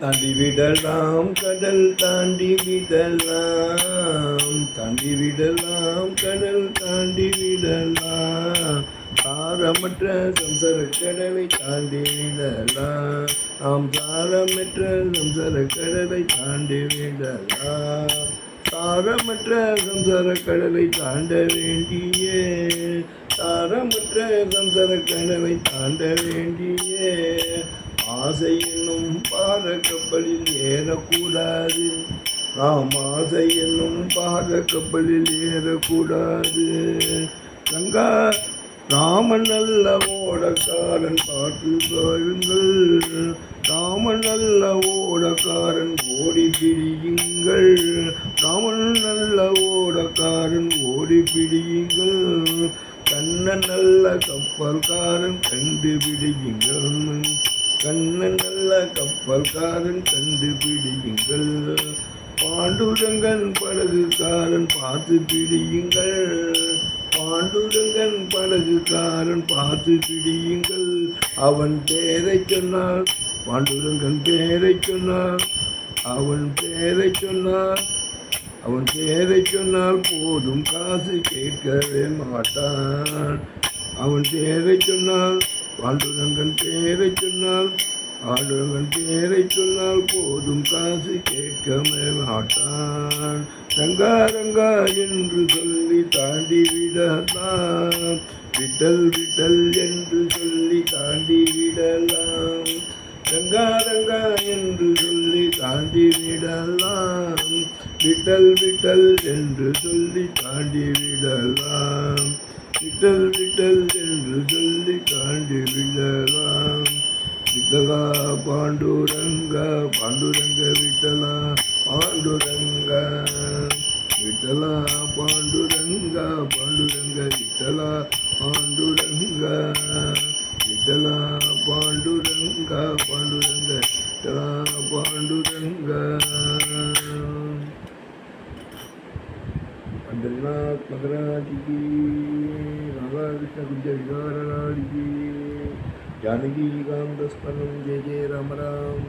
தாண்டி விடலாம் கடல் தாண்டி விடலாம். தாண்டி விடலாம் கடல் தாண்டி விடலாம். சாரமற்ற சம்சர கடலை தாண்டி விடலாம். நாம் சாரமற்ற சம்சர கடலை தாண்டி விடலாம். சாரமற்ற சம்சார கடலை தாண்ட வேண்டிய. சாரமற்ற சம்சார கடலை தாண்ட வேண்டிய. ஆசை என்னும் ஏறக்கூடாது. நாம் ஆசை என்னும் பாரகப்பலில் ஏறக்கூடாது. கங்கா ராமன் அல்ல ஓடக்காரன் பார்த்து பாருங்கள் ராமன் நல்ல ஓடக்காரன் ஓடி பிடியுங்கள். ராமன் நல்ல ஓடக்காரன் ஓடி பிடியுங்கள். கண்ணன் நல்ல கப்பல்காரன் கண்டுபிடியுங்கள் கண்ணன் நல்ல கப்பல்காரன் கண்டுபிடியுங்கள். பாண்டுரங்கன் படகுக்காரன் பார்த்து பிடியுங்கள். பாண்டுரங்கன் படகுக்காரன் பார்த்து பிடியுங்கள். அவன் பேரை சொன்னார் பாண்டுரங்கன் பேரை சொன்னார் அவன் பேரை சொன்னார் அவன் பேரை சொன்னால் போதும் காசு கேட்கவே மாட்டான். அவன் பேரை சொன்னால் பாண்டுரங்கன் பேரை சொன்னால் பாண்டுரங்கன் பேரை சொன்னால் போதும் காசு கேட்கவே மாட்டான் ரங்கா ரங்கா என்று சொல்லி தாண்டி விடலாம். விட்டல் விட்டல் என்று சொல்லி தாண்டி விடலாம். ரங்கா ரங்கா என்று சொல்லி தாண்டி விடலாம். விட்டல் விட்டல் என்று சொல்லி தாண்டி விடலாம். விட்டல் விட்டல் என்று சொல்லி தாண்டி விடலாம் விட்டலா பாண்டுரங்க பாண்டுரங்க விட்டலா பாண்டுரங்க. விட்டலா பாண்டுரங்க பாண்டுரங்க விட்டலா பாண்டுரங்க. விட்டலா பாண்டுரங்க பாண்டுரங்க விட்டலா பாண்டுரங்க. पंढरीनाथ मदराज की राधा, कृष्ण कुंज विहार की। जानकी कांत स्मरण जय जय, राम राम।